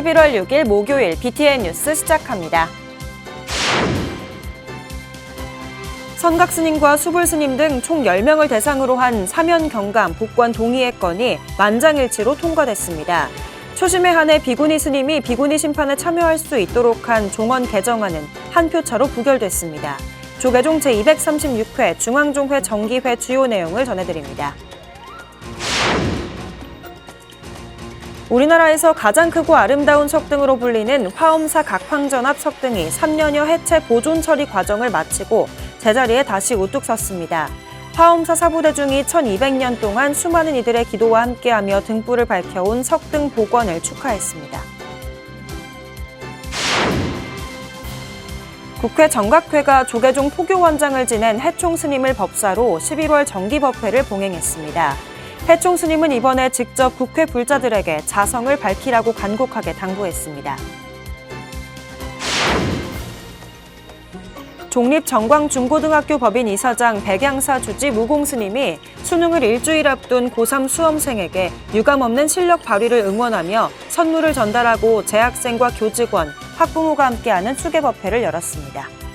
11월 6일 목요일 BTN 뉴스 시작합니다. 선각스님과 수불스님 등 총 10명을 대상으로 한 사면 경감 복권 동의의 건이 만장일치로 통과됐습니다. 초심에 한해 비구니 스님이 비구니 심판에 참여할 수 있도록 한 종원 개정안은 한 표 차로 부결됐습니다. 조계종 제236회 중앙종회 정기회 주요 내용을 전해드립니다. 우리나라에서 가장 크고 아름다운 석등으로 불리는 화엄사 각황전합 석등이 3년여 해체 보존 처리 과정을 마치고 제자리에 다시 우뚝 섰습니다. 화엄사 사부대중이 1200년 동안 수많은 이들의 기도와 함께하며 등불을 밝혀온 석등 복원을 축하했습니다. 국회 정각회가 조계종 포교원장을 지낸 해총 스님을 법사로 11월 정기법회를 봉행했습니다. 해총 스님은 이번에 직접 국회 불자들에게 자성을 밝히라고 간곡하게 당부했습니다. 종립정광중고등학교 법인 이사장 백양사 주지 무공 스님이 수능을 일주일 앞둔 고3 수험생에게 유감없는 실력 발휘를 응원하며 선물을 전달하고 재학생과 교직원, 학부모가 함께하는 수계법회를 열었습니다.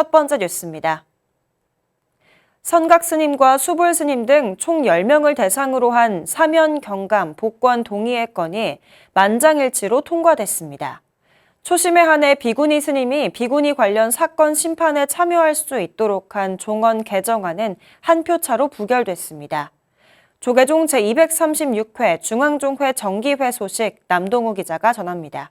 첫 번째 뉴스입니다. 선각스님과 수불스님 등 총 10명을 대상으로 한 사면 경감 복권 동의의 건이 만장일치로 통과됐습니다. 초심에 한해 비구니 스님이 비구니 관련 사건 심판에 참여할 수 있도록 한 종언 개정안은 한 표 차로 부결됐습니다. 조계종 제236회 중앙종회 정기회 소식 남동우 기자가 전합니다.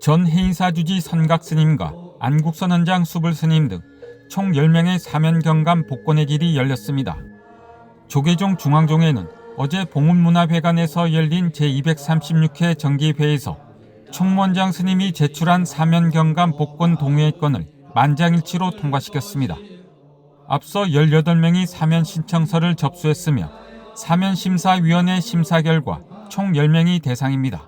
전 해인사 주지 선각 스님과 안국선 원장 수불 스님 등 총 10명의 사면 경감 복권의 길이 열렸습니다. 조계종 중앙종회는 어제 봉훈문화회관에서 열린 제236회 정기회에서 총무원장 스님이 제출한 사면 경감 복권 동의건을 만장일치로 통과시켰습니다. 앞서 18명이 사면 신청서를 접수했으며 사면심사위원회 심사 결과 총 10명이 대상입니다.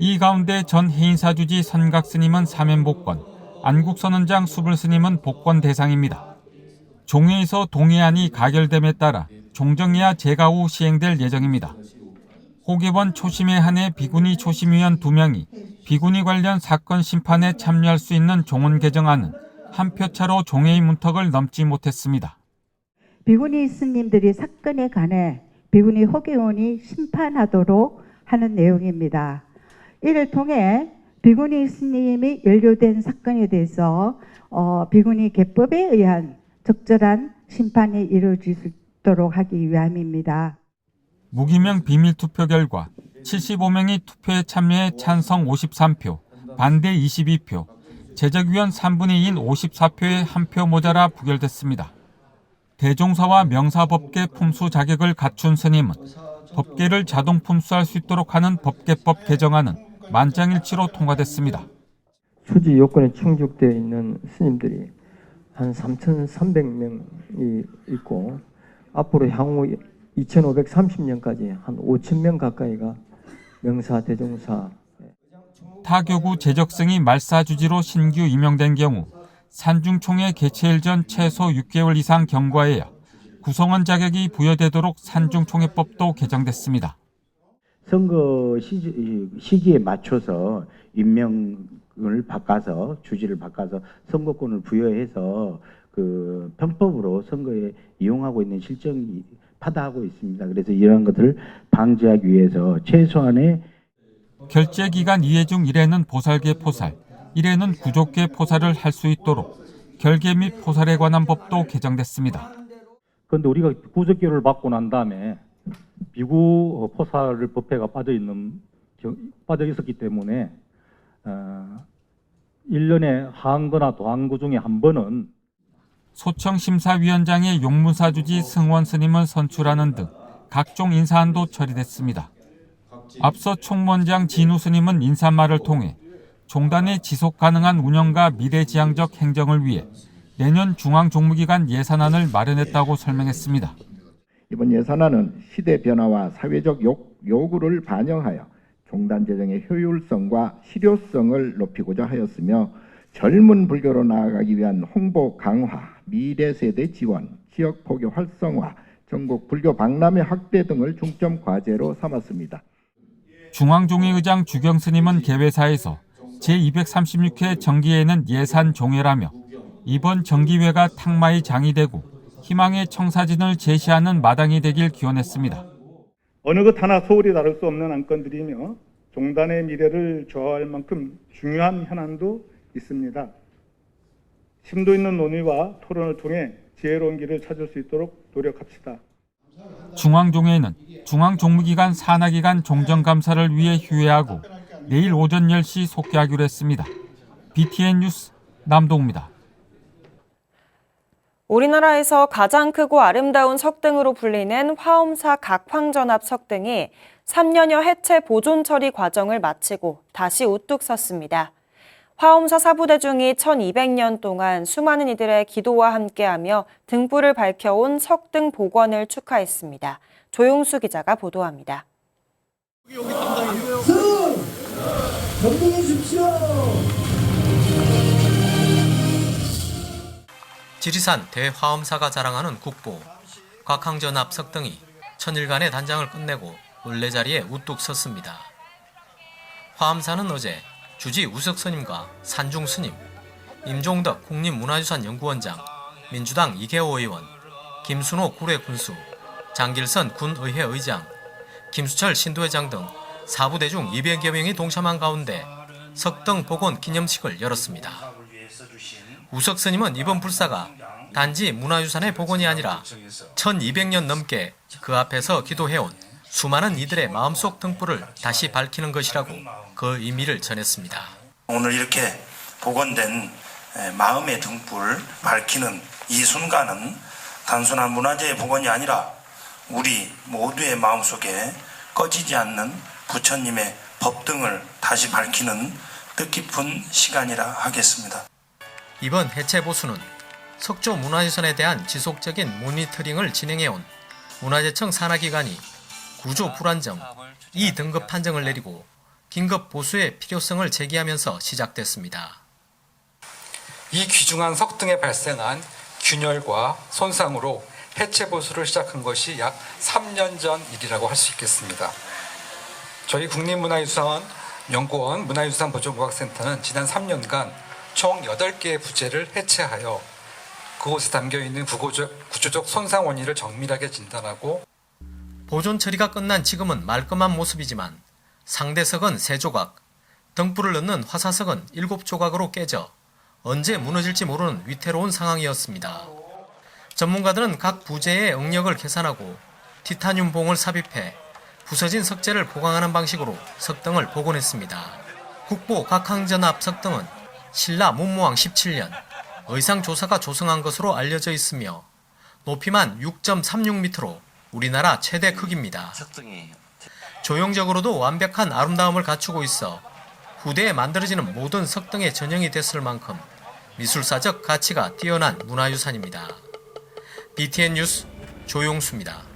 이 가운데 전 해인사주지 선각스님은 사면복권, 안국선원장 수불스님은 복권 대상입니다. 종회에서 동의안이 가결됨에 따라 종정이야 재가 후 시행될 예정입니다. 호계원 초심에 한해 비구니 초심위원 2명이 비구니 관련 사건 심판에 참여할 수 있는 종원 개정안은 한 표 차로 종회의 문턱을 넘지 못했습니다. 비구니 스님들이 사건에 관해 비구니 호계원이 심판하도록 하는 내용입니다. 이를 통해 비구니 스님이 연루된 사건에 대해서 어, 비구니 개법에 의한 적절한 심판이 이루어질 수 있도록 하기 위함입니다. 무기명 비밀 투표 결과 75명이 투표에 참여해 찬성 53표, 반대 22표, 제적위원 3분의 2인 54표에 한 표 모자라 부결됐습니다. 대종사와 명사법계 품수 자격을 갖춘 스님은 법계를 자동 품수할 수 있도록 하는 법계법 개정안은 만장일치로 통과됐습니다. 수지 요건에 충족되어 있는 스님들이 한 3,300명이 있고 앞으로 향후 2,530년까지 한 5,000명 가까이가 명사 대종사 타교구 재적승이 말사주지로 신규 임명된 경우 산중총회 개최일 전 최소 6개월 이상 경과해야 구성원 자격이 부여되도록 산중총회법도 개정됐습니다. 선거 시, 시기 에 맞춰서 임명을 바꿔서 주지를 바꿔서 선거권을 부여해서 그 편법으로 선거에 이용하고 있는 실정이 파다하고 있습니다. 그래서 이러한 것들을 방지하기 위해서 최소한의 결제 기간 2회 중 1회는 보살계 포살, 1회는 구족계 포살을 할 수 있도록 결계 및 포살에 관한 법도 개정됐습니다. 그런데 우리가 구적기를 받고 난 다음에 비구 어, 포살을 법회가 빠져 있는 빠져 있었기 때문에 어, 1년에 하한거나 도한거 중에 한 번은 소청 심사위원장의 용문사 주지 승원 스님을 선출하는 등 각종 인사안도 처리됐습니다. 앞서 총무원장 진우 스님은 인사말을 통해 종단의 지속 가능한 운영과 미래지향적 행정을 위해 내년 중앙 종무기관 예산안을 마련했다고 설명했습니다. 이번 예산안은 시대 변화와 사회적 요, 요구를 반영하여 종단 재정의 효율성과 실효성을 높이고자 하였으며 젊은 불교로 나아가기 위한 홍보 강화, 미래 세대 지원, 지역 포교 활성화, 전국 불교 박람회 확대 등을 중점 과제로 삼았습니다. 중앙종회 의장 주경 스님은 개회사에서 제236회 정기회는 예산 종회라며 이번 정기회가 탕마의 장이 되고 희망의 청사진을 제시하는 마당이 되길 기원했습니다. 어느 것 하나 소홀히 다룰 수 없는 안건들이며 종단의 미래를 좌우할 만큼 중요한 현안도 있습니다. 심도 있는 논의와 토론을 통해 지혜로운 길을 찾을 수 있도록 노력합시다. 중앙종회는 중앙종무기관 산하기관 종정감사를 위해 휴회하고 내일 오전 10시 속개하기로 했습니다. BTN 뉴스 남동입니다. 우리나라에서 가장 크고 아름다운 석등으로 불리는 화엄사 각황전합 석등이 3년여 해체 보존 처리 과정을 마치고 다시 우뚝 섰습니다. 화엄사 사부대중이 1200년 동안 수많은 이들의 기도와 함께하며 등불을 밝혀온 석등 복원을 축하했습니다. 조용수 기자가 보도합니다. 지리산 대화엄사가 자랑하는 국보, 곽항전합 석등이 천일간의 단장을 끝내고 원래 자리에 우뚝 섰습니다. 화엄사는 어제 주지 우석 스님과 산중 스님, 임종덕 국립문화유산 연구원장, 민주당 이계호 의원, 김순호 구례 군수, 장길선 군의회 의장, 김수철 신도회장 등 사부대중 200여 명이 동참한 가운데 석등 복원 기념식을 열었습니다. 우석 스님은 이번 불사가 단지 문화유산의 복원이 아니라 1200년 넘게 그 앞에서 기도해온 수많은 이들의 마음속 등불을 다시 밝히는 것이라고 그 의미를 전했습니다. 오늘 이렇게 복원된 에, 마음의 등불 밝히는 이 순간은 단순한 문화재의 복원이 아니라 우리 모두의 마음속에 꺼지지 않는 부처님의 법등을 다시 밝히는 뜻깊은 시간이라 하겠습니다. 이번 해체 보수는 석조 문화유산에 대한 지속적인 모니터링을 진행해온 문화재청 산하기관이 구조 불안정 2등급 판정을 내리고 긴급 보수의 필요성을 제기하면서 시작됐습니다. 이 귀중한 석 등에 발생한 균열과 손상으로 해체 보수를 시작한 것이 약 3년 전 일이라고 할 수 있겠습니다. 저희 국립문화유산 연구원 문화유산보존국악센터는 지난 3년간 총 8개의 부재를 해체하여 그곳에 담겨 있는 구조적, 구조적 손상 원인을 정밀하게 진단하고 보존 처리가 끝난 지금은 말끔한 모습이지만 상대석은 3조각, 등불을 넣는 화사석은 7조각으로 깨져 언제 무너질지 모르는 위태로운 상황이었습니다. 전문가들은 각 부재의 응력을 계산하고 티타늄 봉을 삽입해 부서진 석재를 보강하는 방식으로 석등을 복원했습니다. 국보 각항전합 석등은 신라 문무왕 17년 의상 조사가 조성한 것으로 알려져 있으며 높이만 6.36m로 우리나라 최대 크기입니다. 조형적으로도 완벽한 아름다움을 갖추고 있어 후대에 만들어지는 모든 석등의 전형이 됐을 만큼 미술사적 가치가 뛰어난 문화유산입니다. BTN 뉴스 조용수입니다.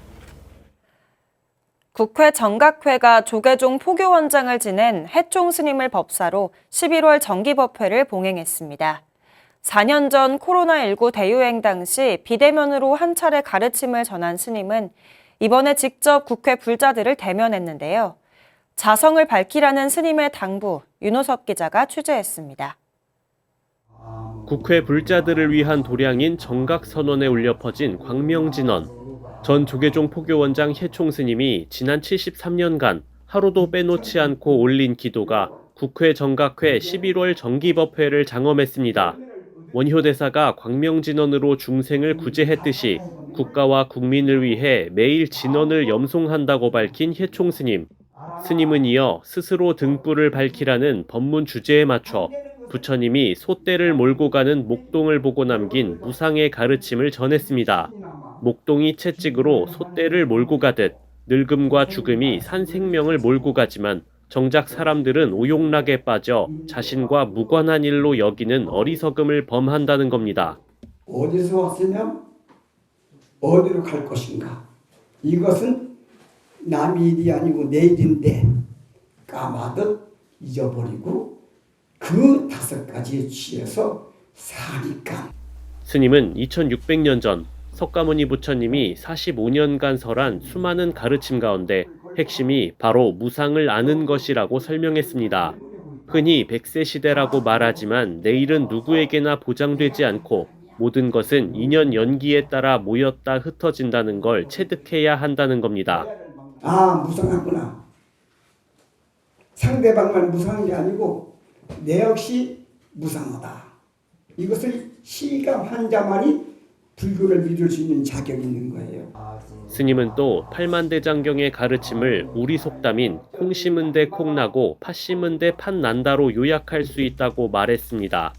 국회 정각회가 조계종 포교원장을 지낸 해총 스님을 법사로 11월 정기법회를 봉행했습니다. 4년 전 코로나19 대유행 당시 비대면으로 한 차례 가르침을 전한 스님은 이번에 직접 국회 불자들을 대면했는데요. 자성을 밝히라는 스님의 당부, 윤호석 기자가 취재했습니다. 국회 불자들을 위한 도량인 정각선언에 울려 퍼진 광명진언. 전 조계종 포교원장 해총 스님이 지난 73년간 하루도 빼놓지 않고 올린 기도가 국회 정각회 11월 정기법회를 장엄했습니다. 원효대사가 광명진언으로 중생을 구제했듯이 국가와 국민을 위해 매일 진언을 염송한다고 밝힌 해총 스님. 스님은 이어 스스로 등불을 밝히라는 법문 주제에 맞춰 부처님이 소떼를 몰고 가는 목동을 보고 남긴 무상의 가르침을 전했습니다. 목동이 채찍으로 소떼를 몰고 가듯 늙음과 죽음이 산 생명을 몰고 가지만 정작 사람들은 오용락에 빠져 자신과 무관한 일로 여기는 어리석음을 범한다는 겁니다. 어디서 왔으면 어디로 갈 것인가? 이것은 남의 일이 아니고 내 일인데 까마득 잊어버리고 그 다섯 가지에 취해서 사니까 스님은 2600년 전 석가모니 부처님이 45년간 설한 수많은 가르침 가운데 핵심이 바로 무상을 아는 것이라고 설명했습니다. 흔히 100세 시대라고 말하지만 내일은 누구에게나 보장되지 않고 모든 것은 인연 연기에 따라 모였다 흩어진다는 걸 체득해야 한다는 겁니다. 아 무상하구나 상대방만 무상한 게 아니고 내 역시 무상하다 이것을 실감한 자만이 불교를 믿을 수 있는 자격이 있는 거예요 스님은 또 팔만대장경의 가르침을 우리 속담인 콩 심은 데콩 나고 팥 심은 데팥 난다로 요약할 수 있다고 말했습니다.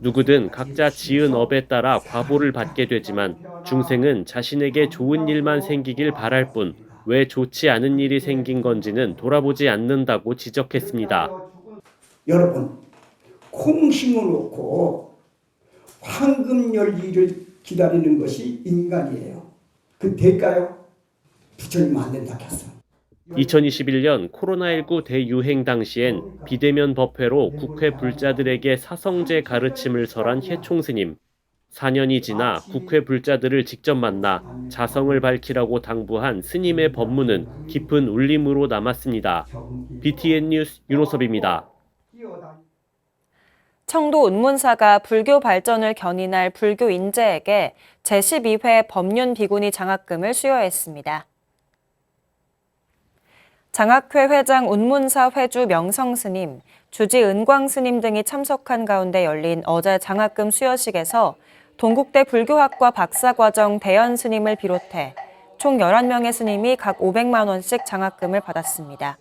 누구든 각자 지은 업에 따라 과보를 받게 되지만 중생은 자신에게 좋은 일만 생기길 바랄 뿐 왜 좋지 않은 일이 생긴 건지는 돌아보지 않는다고 지적했습니다. 여러분 콩 심어놓고 황금 열기를 기다리는 것이 인간이에요 그 대가요? 부처님 안 된다 했어 2021년 코로나19 대유행 당시엔 비대면 법회로 국회 불자들에게 사성제 가르침을 설한 혜총스님. 4년이 지나 국회 불자들을 직접 만나 자성을 밝히라고 당부한 스님의 법문은 깊은 울림으로 남았습니다. BTN 뉴스 윤호섭입니다. 청도 운문사가 불교 발전을 견인할 불교 인재에게 제12회 법륜 비구니 장학금을 수여했습니다. 장학회 회장 운문사 회주 명성 스님, 주지 은광 스님 등이 참석한 가운데 열린 어제 장학금 수여식에서 동국대 불교학과 박사과정 대연 스님을 비롯해 총 11명의 스님이 각 500만 원씩 장학금을 받았습니다.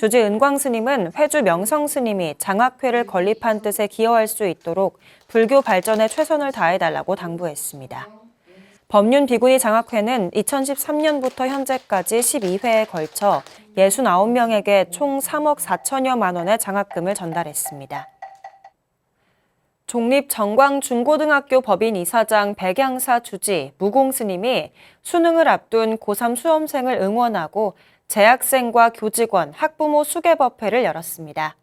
주지 은광 스님은 회주 명성 스님이 장학회를 건립한 뜻에 기여할 수 있도록 불교 발전에 최선을 다해달라고 당부했습니다. 법륜 비구니 장학회는 2013년부터 현재까지 12회에 걸쳐 69명에게 총 3억 4천여만 원의 장학금을 전달했습니다. 종립정광중고등학교 법인 이사장 백양사 주지 무공 스님이 수능을 앞둔 고3 수험생을 응원하고 재학생과 교직원, 학부모 수계법회를 열었습니다.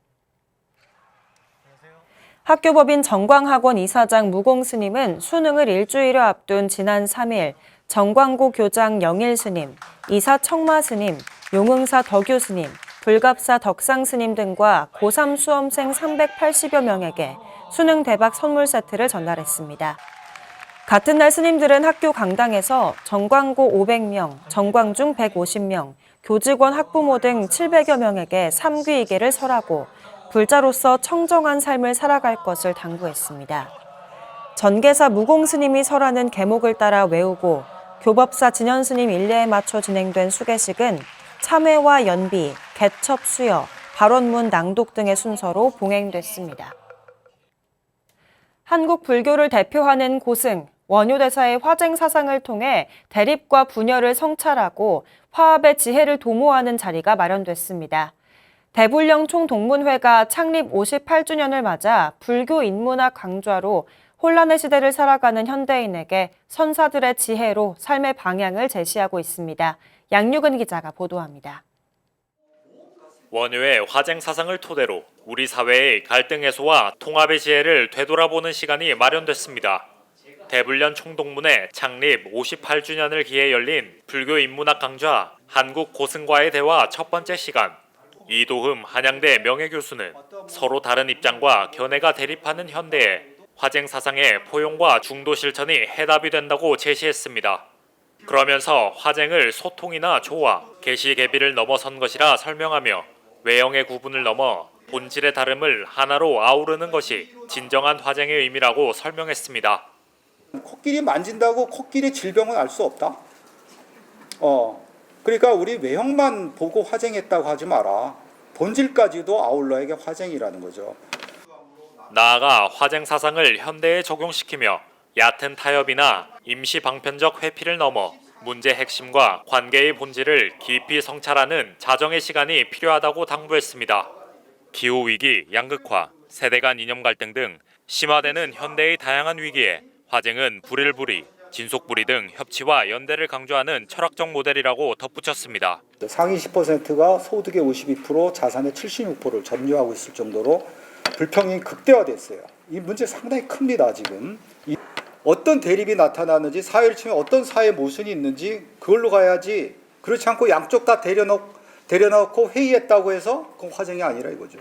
학교법인 정광학원 이사장 무공 스님은 수능을 일주일여 앞둔 지난 3일 정광고 교장 영일 스님, 이사 청마 스님, 용흥사 덕유 스님, 불갑사 덕상 스님 등과 고3 수험생 380여 명에게 수능 대박 선물 세트를 전달했습니다. 같은 날 스님들은 학교 강당에서 정광고 500명, 정광중 150명, 교직원 학부모 등 700여 명에게 삼귀이계를 설하고 불자로서 청정한 삶을 살아갈 것을 당부했습니다. 전계사 무공 스님이 설하는 계목을 따라 외우고 교법사 진현 스님 일례에 맞춰 진행된 수계식은 참회와 연비, 개첩 수여, 발언문 낭독 등의 순서로 봉행됐습니다. 한국 불교를 대표하는 고승, 원효대사의 화쟁 사상을 통해 대립과 분열을 성찰하고 화합의 지혜를 도모하는 자리가 마련됐습니다. 대불령 총동문회가 창립 58주년을 맞아 불교 인문학 강좌로 혼란의 시대를 살아가는 현대인에게 선사들의 지혜로 삶의 방향을 제시하고 있습니다. 양유근 기자가 보도합니다. 원효의 화쟁 사상을 토대로 우리 사회의 갈등 해소와 통합의 지혜를 되돌아보는 시간이 마련됐습니다. 대불련 총동문회 창립 58주년을 기해 열린 불교 인문학 강좌 한국 고승과의 대화 첫 번째 시간 이도흠 한양대 명예교수는 서로 다른 입장과 견해가 대립하는 현대에 화쟁 사상의 포용과 중도 실천이 해답이 된다고 제시했습니다. 그러면서 화쟁을 소통이나 조화, 개시 개비를 넘어선 것이라 설명하며 외형의 구분을 넘어 본질의 다름을 하나로 아우르는 것이 진정한 화쟁의 의미라고 설명했습니다. 코끼리 만진다고 코끼리 질병은 알 수 없다. 어, 그러니까 우리 외형만 보고 화쟁했다고 하지 마라. 본질까지도 아울러야 이게 화쟁이라는 거죠. 나아가 화쟁 사상을 현대에 적용시키며 얕은 타협이나 임시 방편적 회피를 넘어 문제 핵심과 관계의 본질을 깊이 성찰하는 자정의 시간이 필요하다고 당부했습니다. 기후 위기, 양극화, 세대 간 이념 갈등 등 심화되는 현대의 다양한 위기에 화쟁은 불일불이 진속부리 등 협치와 연대를 강조하는 철학적 모델이라고 덧붙였습니다. 상위 10%가 소득의 52%, 자산의 76%를 점유하고 있을 정도로 불평이 극대화됐어요. 이 문제 상당히 큽니다, 지금. 이 어떤 대립이 나타나는지, 사회를 치면 어떤 사회 모순이 있는지 그걸로 가야지 그렇지 않고 양쪽 다 데려놓, 데려놓고 회의했다고 해서 그건 화쟁이 아니라 이거죠.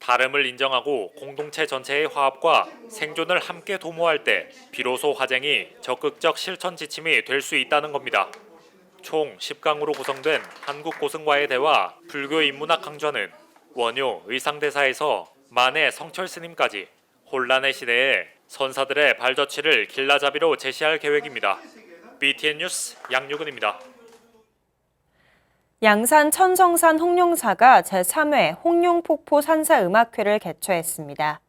다름을 인정하고 공동체 전체의 화합과 생존을 함께 도모할 때 비로소 화쟁이 적극적 실천 지침이 될 수 있다는 겁니다. 총 10강으로 구성된 한국 고승과의 대화 불교 인문학 강좌는 원효 의상대사에서 만해 성철 스님까지 혼란의 시대에 선사들의 발자취를 길라잡이로 제시할 계획입니다. BTN 뉴스 양유근입니다. 양산 천성산 홍룡사가 제3회 홍룡폭포 산사음악회를 개최했습니다.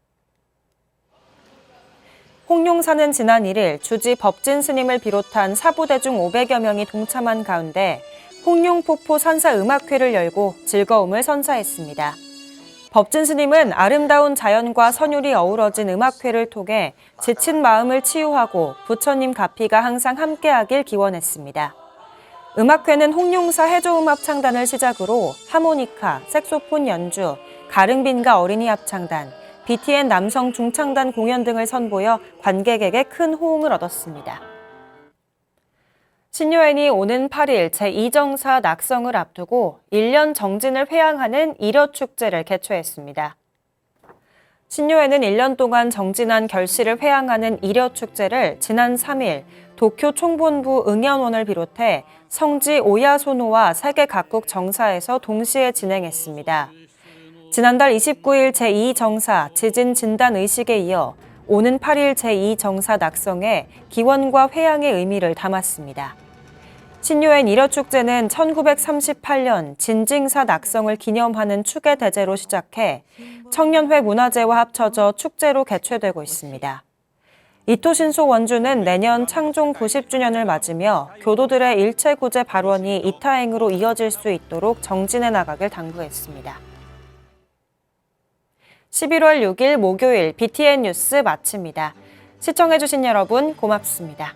홍룡사는 지난 1일 주지 법진 스님을 비롯한 사부대중 500여 명이 동참한 가운데 홍룡폭포 산사음악회를 열고 즐거움을 선사했습니다. 법진 스님은 아름다운 자연과 선율이 어우러진 음악회를 통해 지친 마음을 치유하고 부처님 가피가 항상 함께하길 기원했습니다. 음악회는 홍룡사 해조음합창단을 시작으로 하모니카, 색소폰 연주, 가릉빈가 어린이 합창단, BTN 남성 중창단 공연 등을 선보여 관객에게 큰 호응을 얻었습니다. 신여인이 오는 8일 제2정사 낙성을 앞두고 1년 정진을 회항하는 일여축제를 개최했습니다. 신여회는 1년 동안 정진한 결실을 회항하는 일여축제를 지난 3일 도쿄 총본부 응연원을 비롯해 성지 오야소노와 세계 각국 정사에서 동시에 진행했습니다. 지난달 29일 제2정사 지진 진단 의식에 이어 오는 8일 제2정사 낙성에 기원과 회양의 의미를 담았습니다. 신유엔 일여축제는 1938년 진징사 낙성을 기념하는 축의 대제로 시작해 청년회 문화제와 합쳐져 축제로 개최되고 있습니다. 이토신소 원주는 내년 창종 90주년을 맞으며 교도들의 일체구제 발원이 이타행으로 이어질 수 있도록 정진해 나가길 당부했습니다. 11월 6일 목요일 BTN 뉴스 마칩니다. 시청해주신 여러분 고맙습니다.